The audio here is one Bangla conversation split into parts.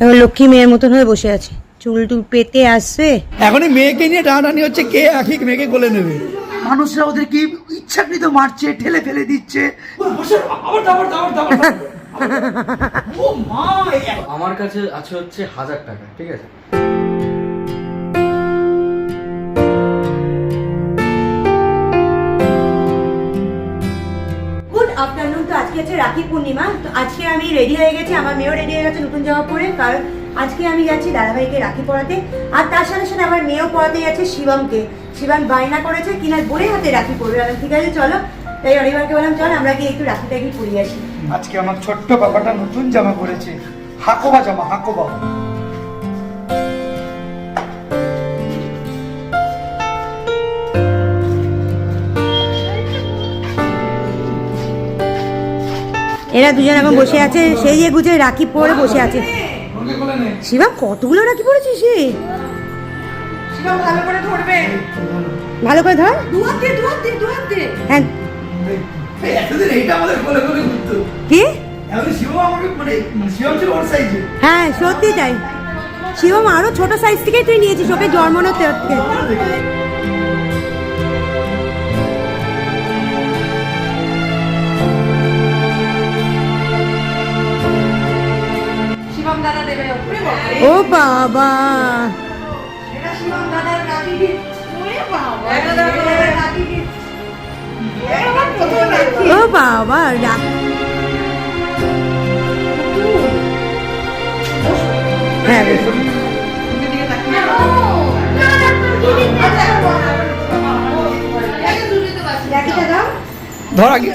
এখন লক্ষ্মী মেয়ের মতন হয়ে বসে আছে। চুল টুল পেতে আসবে এখনই মেয়েকে নিয়ে টানাটানি হচ্ছে কে আখিক মেয়েকে কোলে নেবে? মানুষরা ওদের কি ইচ্ছাকৃত মারছে ঠেলে ফেলে দিচ্ছে? আমার কাছে আছে হচ্ছে হাজার টাকা ঠিক আছে? গুড আফটারনুন আজকে হচ্ছে রাখি পূর্ণিমা। তো আজকে আমি রেডি হয়ে গেছি, আমার মেয়েও রেডি হয়ে গেছে নতুন জামা পরে কারণ আজকে আমি যাচ্ছি দাদাভাইকে রাখি পরাতে। আর তার সাথে সাথে আমার মেয়েও পড়াতে যাচ্ছে শিবমকে। শিবম বায়না করেছে, কিনা বোরে হাতে রাখি আমি ঠিক আছে, চলো। তাই অনিবারকে বললাম, চল, আমরা গিয়ে একটু রাখি টাকি পরিয়ে আসি। আজকে আমার ছোট্ট বাবাটা নতুন জামা পরেছে। হাকোবা জামা, হাকোবা। এরা দুজন এখন বসে আছে সেই যে গুজে রাখি পরে বসে আছে। শিবম কতগুলো রাখি পরেছিস রে ভালো করে ধর। হ্যাঁ। কি? শিব হ্যাঁ সত্যি তাই। শিবম আরও ছোট সাইজ থেকেই তুই নিয়েছিস, ওকে জন্মানো থেকে। প্রথম বাবা ও বাবা রা- হ্যাঁ ধর আগে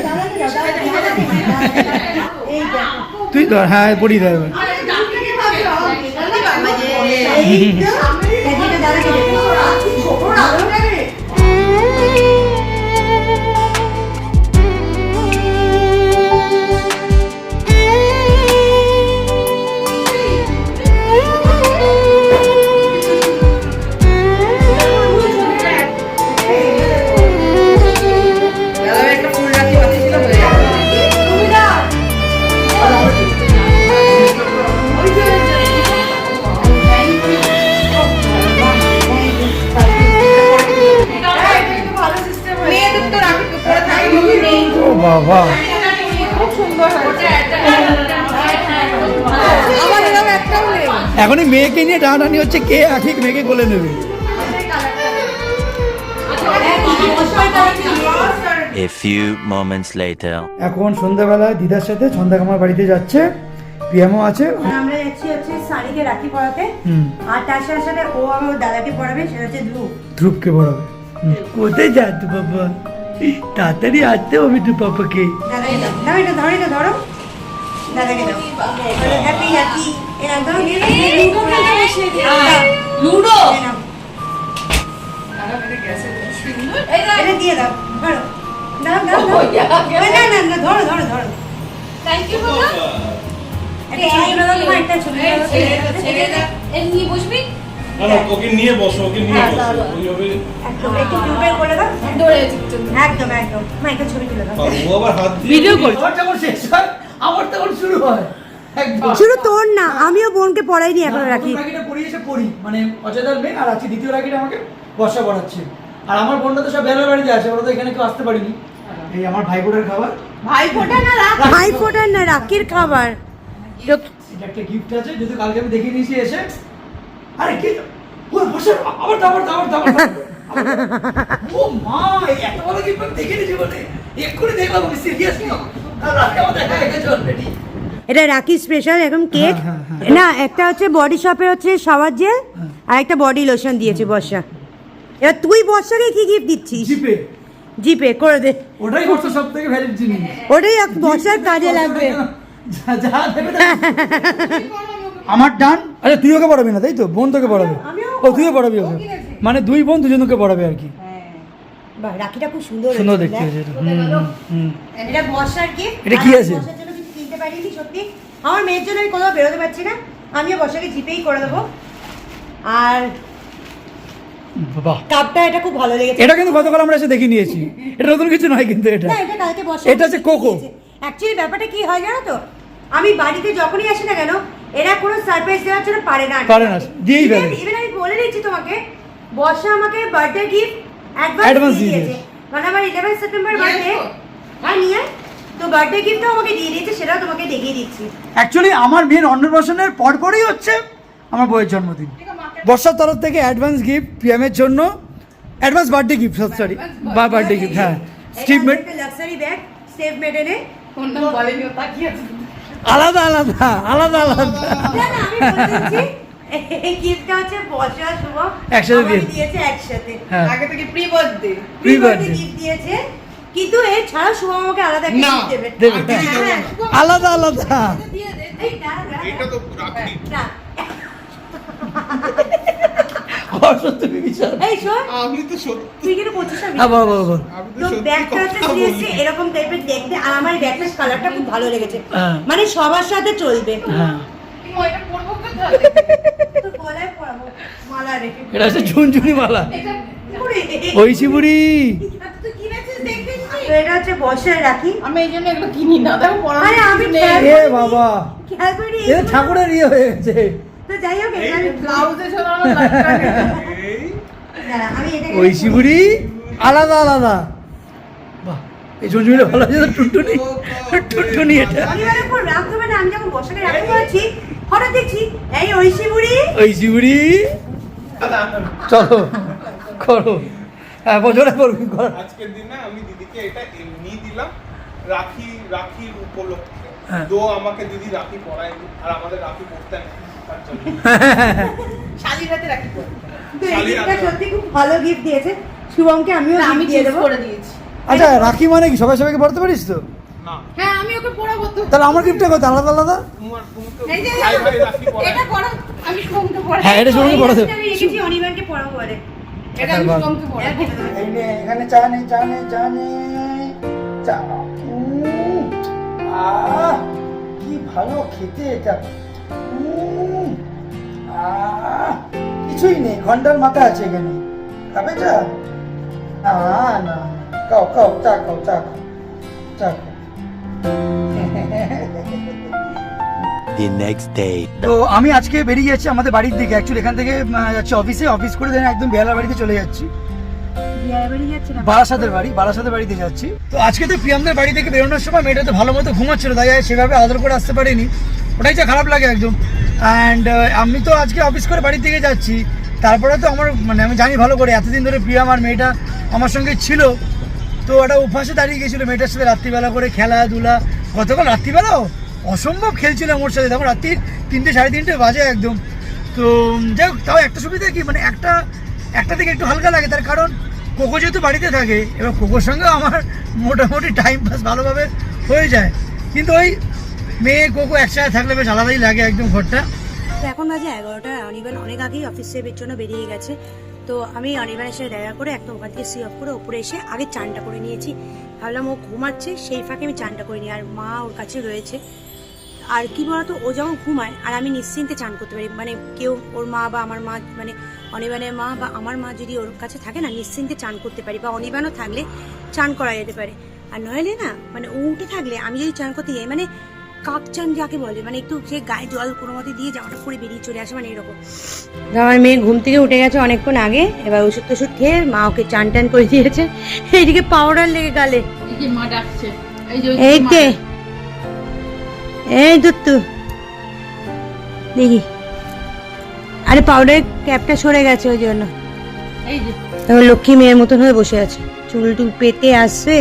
তুই ধর হ্যাঁ পড়ি দেয় এবার। বাবা। এখনই মেয়েকে নিয়ে টানাটানি হচ্ছে কে আখিক মেয়েকে কোলে নেবে? A few moments later. এখন সন্ধ্যাবেলায় দিদার সাথে সন্ধ্যাকামার বাড়িতে যাচ্ছে পিয়ামও আছে। আমরা যাচ্ছি হচ্ছে সারিকে রাখি পড়াতে। আর তার সাথে সাথে ও আমার দাদাকে পড়াবে সেটা হচ্ছে ধ্রুব। ধ্রুবকে পড়াবে। কোথায় যাচ্ছে বাবা? তাড়াতাড়ি আসতে হবে তো পাপাকে লুডো দিয়ে দাও না না না ধরো ধরো ধরো থ্যাংক ইউ বাবা একটা ছবি দাও। এমনি বসবি না না ওকে নিয়ে বসো ওকে নিয়ে বসো। ওইভাবে একদম একটু প্রিপেয়ার করে দাও। দৌড়ে একদম একদম। মা একটা ছবি তুলে দাও। ও আবার হাত দিয়ে ভিডিও আমার যখন শেষ হয় আমার তখন শুরু হয়। শুধু তোর না আমিও বোনকে পড়াইনি এখন রাখি। রাখিটা পড়িয়েছে পড়ি মানে অজয়দার মেয়ে আর আজকে দ্বিতীয় রাখিটা আমাকে বর্ষা পড়াচ্ছে। আর আমার বোনটা তো সব বেলার বাড়িতে আছে ওরা তো এখানে কেউ আসতে পারিনি। এই আমার ভাই বোনের খাবার। ভাই ফোটা না রাখ ভাই ফোটার না রাখির খাবার। এটা একটা গিফট আছে যদি কালকে আমি দেখে নিয়েছি এসে। আরে কি আবার। ও মা এত বড় এক্ষুনি দেখলাম আমি সিরিয়াসলি হয়ে এটা রাখি স্পেশাল এখন কেক হ্যাঁ, হ্যাঁ, না একটা হচ্ছে বডি শপের হচ্ছে সবার জেল আর একটা বডি লোশন দিয়েছে বর্ষা। এবার তুই বর্ষাকে কি গিফট দিচ্ছিস? জিপে। জিপে করে দে। ওটাই করছ সব থেকে ভ্যালিড জিনিস। ওটাই বর্ষার কাজে লাগবে। যা যা দেবে না। আমার ডান? আচ্ছা তুই ওকে পড়াবি না তাই তো? বোন তোকে পড়াবে। ও তুইও পড়াবি ওকে? মানে দুই বোন দুজনকে পড়াবে আর কি। রাখিটা খুব সুন্দর সুন্দর দেখতে হয়েছে এটা। এটা বর্ষার গিফট এটা কি আছে? বর্ষার জন্য কিছু কিনতে পারিনি সত্যি। আমার মেয়ের জন্য আমি কোথাও বেরোতে পারছি না। আমিও বর্ষাকে জিপেই করে দেবো। আর বাহ। কাপটা এটা খুব ভালো লেগেছে। এটা কিন্তু গতকাল আমরা এসে দেখে নিয়েছি। এটা নতুন কিছু নয় কিন্তু এটা। না এটা কালকে বর্ষা এটা হচ্ছে কোকো। অ্যাকচুয়ালি ব্যাপারটা কি হয় জানো তো? আমি বাড়িতে যখনই আসি না কেন এরা কোনো সারপ্রাইজ দেওয়ার জন্য পারে না। পারে না, দিয়েই ফেলে। ইভেন আমি বলে দিচ্ছি তোমাকে বর্ষা আমাকে বার্থডে গিফট অ্যাডভান্স দিয়ে দিয়ে দিয়েছে। মানে আমার ইলেভেন সেপ্টেম্বর বার্থডে হ্যাঁ নিয়ে। তো বার্থডে গিফটও আমাকে দিয়ে দিয়েছে সেটাও তোমাকে দেখিয়ে দিচ্ছি। অ্যাকচুয়ালি আমার মেয়ের অন্নপ্রাশনের পরপরই হচ্ছে আমার বইয়ের জন্মদিন। বর্ষার তরফ থেকে অ্যাডভান্স গিফট পিএমের জন্য অ্যাডভান্স বার্থডে গিফট সরি বা বার্থডে গিফট হ্যাঁ। স্টিভ মেড লাক্সারি ব্যাগ সেফ মেডেনে কোন নাম বলেনি ও তাকিয়ে আছে? আলাদা আলাদা আলাদা আলাদা। একসাথে দিয়েছে একসাথে। হ্যাঁ। আগে থেকে pre birthday Pre birthday। Gift দিয়েছে কিন্তু এর ছাড়া শুভ আমাকে আলাদা দেবে। দেবে। হ্যাঁ, হ্যাঁ। আলাদা আলাদা। এই দাঁড়া, দাঁড়া। এটা তো রাখি না, অসত্যি বিশাল এই শোন আমি তো সত্যি। তুই কিন্তু বলছিস না বল বল বল তো তো সত্যি ব্যাগটা হচ্ছে কথা seriously বলি এরকম টাইপের দেখতে আর আমার ব্যাগটার কালারটা খুব ভালো লেগেছে। হ্যাঁ। মানে সবার সাথে চলবে। হ্যাঁ। এটা পরবো কোথায়? তো গলায় পরাবো মালা রেখে। এটা হচ্ছে ঝুনঝুনি মালা। ঐশী বুড়ি এটা হচ্ছে বর্ষায় রাখি। আমি এই জন্য এগুলো কিনি না দেখো আমি। বাবা। ঠাকুরের ইয়ে হয়ে গেছে। তো যাই হোক এটা আমি ব্লাউজে ঝোলানো লাগবে এই? আমি এটা বুড়ি আলাদা আলাদা। বাহ এই ঝুনঝুনিটা ভালো আছে টুনটুনি টুনটুনি এটা। শনিবারের পর রাখতে হবে না আমি যখন বর্ষাকে রাখতে পারছি হঠাৎ দেখছি এই ঐশী বুড়ি ঐশী বুড়ি চলো করো। হ্যাঁ বছরে করবি কর। আজকের দিনে আমি দিদিকে এটা এমনি দিলাম রাখি রাখির উপলক্ষে। হ্যাঁ। তো আমাকে দিদি রাখি পরায়নি আর আমাদের রাখি জন্য শালির হাতে রাখি রাখো। সত্যি খুব ভালো গিফট দিয়েছে। শুভমকে আমিও আমি দিয়ে দেবো। করে দিয়েছি। আচ্ছা রাখি মানে কি? সবাই সবাইকে পড়তে পারিস তো? হ্যাঁ আমি ওকে পড়াবো তো। তাহলে আমার গিফটটা কত আলাদা এটা পড়া আমি শুভমকে পড়াই হ্যাঁ এটা সবাইকে পড়াতে। আমি রেখেছি অনির্বাণকে পড়াবো বলে এটা আমি শুভমকে পড়াই এই নে এখানে চা নে চা নে চা নে চা উম, কি ভালো খেতে এটা। উম, আহ, কিছুই নেই ঘণ্টার মাথা আছে এখানে। খাবে চা? না না। খাও খাও চা খাও চা খাও চা খাও। The next day. তো আমি আজকে বেরিয়ে যাচ্ছি আমাদের বাড়ির দিকে। অ্যাকচুয়ালি এখান থেকে যাচ্ছি অফিসে অফিস করে দেন একদম বেহালার বাড়িতে চলে যাচ্ছি। বারাসাতের বাড়ি বারাসাতের বাড়িতে যাচ্ছি। তো আজকে তো প্রিয়ামদের বাড়ি থেকে বেরোনোর সময় মেয়েটা তো ভালো মতো ঘুমাচ্ছিল তাই সেভাবে আদর করে আসতে পারিনি। ওটাই যা খারাপ লাগে একদম। অ্যান্ড আমি তো আজকে অফিস করে বাড়ি থেকে যাচ্ছি। তারপরে তো আমার মানে আমি জানি ভালো করে, এতদিন ধরে প্রিয়াম আমার মেয়েটা আমার সঙ্গে ছিল। তো ওটা অভ্যাসে দাঁড়িয়ে গেছিল মেয়েটার সাথে রাত্রিবেলা করে খেলাধুলা গতকাল রাত্রিবেলাও অসম্ভব খেলছিল আমার সাথে। তখন রাত্রির তিনটে, সাড়ে তিনটে বাজে একদম। তো যাই হোক, তাও একটা সুবিধা কি মানে একটা একটা থেকে একটু হালকা লাগে, তার কারণ কোকো যেহেতু বাড়িতে থাকে, এবার কোকোর সঙ্গে আমার মোটামুটি টাইম পাস ভালোভাবে হয়ে যায়। কিন্তু ওই মেয়ে কোকো একসাথে থাকলে বেশ আলাদাই লাগে একদম ঘরটা। এখন বাজে এগারোটা, অনির্বাণ অনেক আগেই অফিসের জন্য বেরিয়ে গেছে। তো আমি অনির্বাণের সাথে দেখা করে একটা ওখান থেকে সি অফ করে ওপরে এসে আগে চানটা করে নিয়েছি। ভাবলাম ও ঘুমাচ্ছে, সেই ফাঁকে আমি চানটা করে নিই। আর মা ওর কাছে রয়েছে। আর কি বলতো, ও যখন ঘুমায়, আর আমি নিশ্চিন্তে চান করতে পারি। মানে কেউ ওর মা বা আমার মা মানে অনির্বাণের মা বা আমার মা যদি ওর কাছে থাকে না, নিশ্চিন্তে চান করতে পারি। বা অনির্বাণও থাকলে চান করা যেতে পারে। আর নইলে না মানে ও উঠে থাকলে আমি যদি চান করতে যাই মানে কাক চান যাকে বলে মানে একটু সে গায়ে জল কোনো মতে দিয়ে জামাটা পরে বেরিয়ে চলে আসে মানে এরকম। আমার মেয়ে ঘুম থেকে উঠে গেছে অনেকক্ষণ আগে এবার ওষুধ টষুধ খেয়ে মা ওকে চান টান করে দিয়েছে। এইদিকে পাউডার লেগে গালে। মা ডাকছে। এই যে এই দুত্তু। দেখি। আরে পাউডারের ক্যাপটা সরে গেছে ওই জন্য। লক্ষ্মী মেয়ের মতন হয়ে বসে আছে। চুল টুল পেতে আসছে।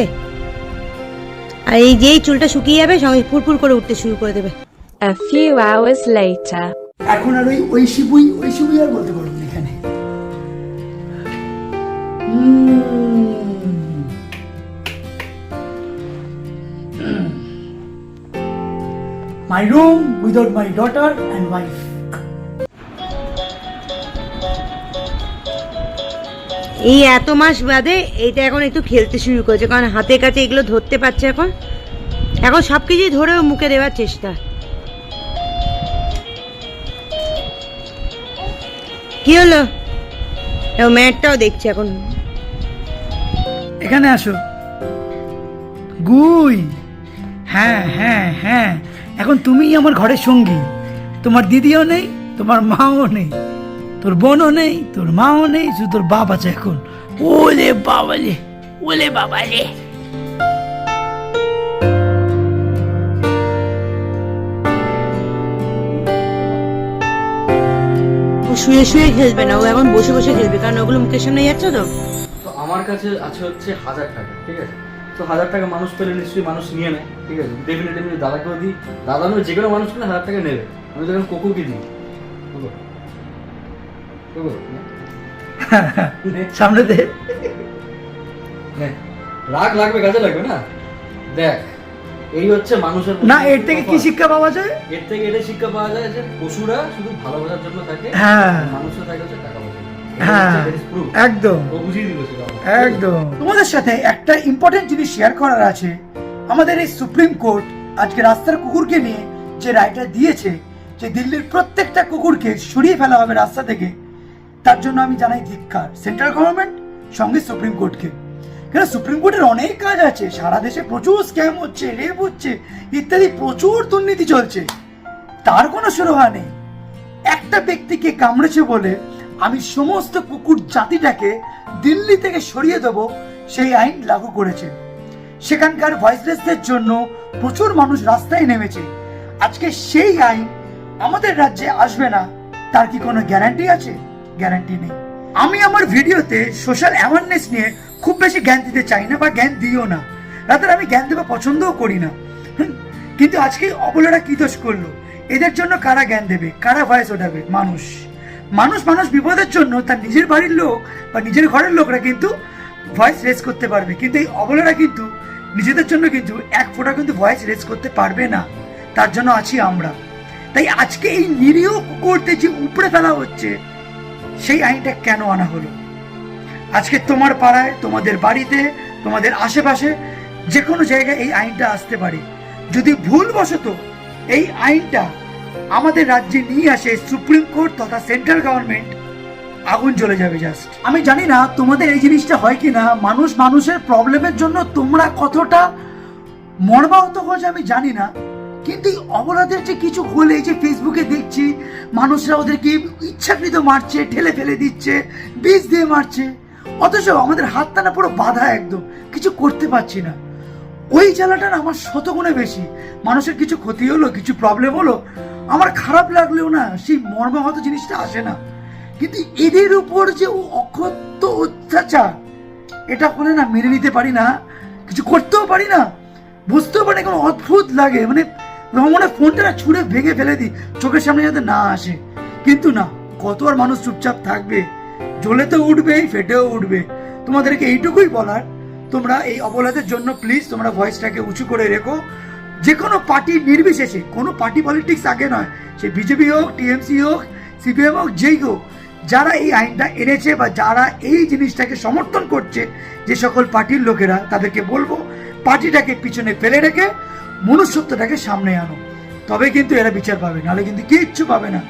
আর এই যেই চুলটা শুকিয়ে যাবে সঙ্গে ফুরফুর করে উঠতে শুরু করে দেবে। A few hours later. এখন আর ওই ওই শিবুই ওই শিবুই আর বলতে পারব না এখানে। My room without my daughter and wife এই এত মাস বাদে এইটা এখন একটু খেলতে শুরু করেছে, কারণ হাতের কাছে এগুলো ধরতে পারছে এখন। এখন সব কিছুই ধরে মুখে দেওয়ার চেষ্টা। কি হলো? ম্যাটটাও দেখছে এখন। এখানে আসো। গুই। হ্যাঁ হ্যাঁ হ্যাঁ। এখন তুমিই আমার ঘরের সঙ্গী। তোমার দিদিও নেই, তোমার মাও নেই। তোর বোনও নেই তোর মাও নেই শুধু তোর বাপ আছে এখন। ওলে বাবালে ওলে বাবালে। ও শুয়ে শুয়ে খেলবে না ও এখন বসে বসে খেলবে কারণ ওগুলো মুখের সামনে যাচ্ছে তো। তো আমার কাছে আছে হচ্ছে হাজার টাকা ঠিক আছে? তো হাজার টাকা মানুষ পেলে নিশ্চয়ই মানুষ নিয়ে নেয় ঠিক আছে? ডেফিনেটলি আমি দাদাকেও দিই। দাদা নয় যে কোনো মানুষ পেলে হাজার টাকা নেবে। আমি তখন কুকুরকে দিই। সামনে দে। রাগ লাগবে কাজে লাগবে না? দেখ এই হচ্ছে মানুষের না এর থেকে কি শিক্ষা পাওয়া যায়? এর থেকে এটা শিক্ষা পাওয়া যায় যে পশুরা শুধু ভালোবাসার জন্য থাকে হ্যাঁ। মানুষের থাকে হচ্ছে টাকা পয়সা। হ্যাঁ। একদম। তোমাদের সাথে একটা ইম্পর্টেন্ট জিনিস শেয়ার করার আছে। আমাদের এই সুপ্রিম কোর্ট আজকে রাস্তার কুকুরকে নিয়ে যে রায়টা দিয়েছে যে দিল্লির প্রত্যেকটা কুকুরকে সরিয়ে ফেলা হবে রাস্তা থেকে তার জন্য আমি জানাই ধিক্কার। সেন্ট্রাল গভর্নমেন্ট সঙ্গে সুপ্রিম কোর্টকে কেন? সুপ্রিম কোর্টের অনেক কাজ আছে। সারা দেশে প্রচুর স্ক্যাম হচ্ছে রেপ হচ্ছে, ইত্যাদি প্রচুর দুর্নীতি চলছে। তার কোনো সুরহা নেই। একটা ব্যক্তিকে কামড়েছে বলে আমি সমস্ত কুকুর জাতিটাকে দিল্লি থেকে সরিয়ে দেব, সেই আইন লাগু করেছে। সেখানকার ভয়েসলেসদের জন্য প্রচুর মানুষ রাস্তায় নেমেছে। আজকে সেই আইন আমাদের রাজ্যে আসবে না। তার কি কোনো গ্যারান্টি আছে? গ্যারান্টি নেই। আমি আমার ভিডিওতে সোশ্যাল অ্যাওয়ারনেস নিয়ে খুব বেশি জ্ঞান দিতে চাই না বা জ্ঞান দিও না। রাতার আমি জ্ঞান দেওয়া পছন্দও করি না। কিন্তু আজকে অবলারা কি দোষ করল? এদের জন্য কারা জ্ঞান দেবে? কারা ভয়েস ওঠাবে? মানুষ। মানুষ মানুষ বিপদের জন্য তার নিজের বাড়ির লোক বা নিজের ঘরের লোকরা কিন্তু ভয়েস রেজ করতে পারবে। কিন্তু এই অবলারা কিন্তু নিজেদের জন্য কিন্তু এক ফোঁটা কিন্তু ভয়েস রেজ করতে পারবে না। তার জন্য আছি আমরা। তাই আজকে এই নিরীহ কুকুরদের যে উপড়ে ফেলা হচ্ছে সেই আইনটা কেন আনা হলো? আজকে তোমার পাড়ায়, তোমাদের বাড়িতে, তোমাদের আশেপাশে যে কোনো জায়গায় এই আইনটা আসতে পারে। যদি ভুলবশত এই আইনটা আমাদের রাজ্যে নিয়ে আসে, সুপ্রিম কোর্ট তথা সেন্ট্রাল গভর্নমেন্ট, আগুন জ্বলে যাবে জাস্ট আমি জানি না তোমাদের এই জিনিসটা হয় কি না মানুষ মানুষের প্রবলেমের জন্য তোমরা কতটা মর্মাহত হয়েছে আমি জানি না। কিন্তু এই অপরাধের যে কিছু হলে যে ফেসবুকে দেখছি, মানুষরা ওদেরকে ইচ্ছাকৃত মারছে, ঠেলে ফেলে দিচ্ছে বীজ দিয়ে মারছে। অথচ আমাদের হাত টানা পুরো বাধা একদম, কিছু করতে পারছি না। ওই জ্বালাটা না আমার শতগুণে বেশি। মানুষের কিছু ক্ষতি হলো, কিছু প্রবলেম হলো, আমার খারাপ লাগলেও না, সেই মর্মাহত জিনিসটা আসে না। কিন্তু এদের উপর যে অক্ষত্য অত্যাচার, এটা হলে না মেনে নিতে পারি না, কিছু করতেও পারি না, বুঝতেও পারি কোনো অদ্ভুত লাগে। মানে আমার ফোনটা ছুঁড়ে ভেঙে ফেলে দিই। চোখের সামনে যাতে না আসে। কিন্তু না কত আর মানুষ চুপচাপ থাকবে? জ্বলে তো উঠবেই, ফেটেও উঠবে। তোমাদেরকে এইটুকুই বলার, তোমরা এই অপরাধের জন্য প্লিজ তোমরা ভয়েসটাকে উঁচু করে রেখো। যে কোনো পার্টি নির্বিশেষে, কোনো পার্টি পলিটিক্স আগে নয়, সে বিজেপি হোক, টিএমসি হোক, সিপিএম হোক, যেই হোক, যারা এই আইনটা এনেছে বা যারা এই জিনিসটাকে সমর্থন করছে, যে সকল পার্টির লোকেরা তাদেরকে বলব, পার্টিটাকে পিছনে ফেলে রেখে মনুষ্যত্বটাকে সামনে আনো। তবে কিন্তু এরা বিচার পাবে নাহলে কিন্তু কিচ্ছু পাবে না।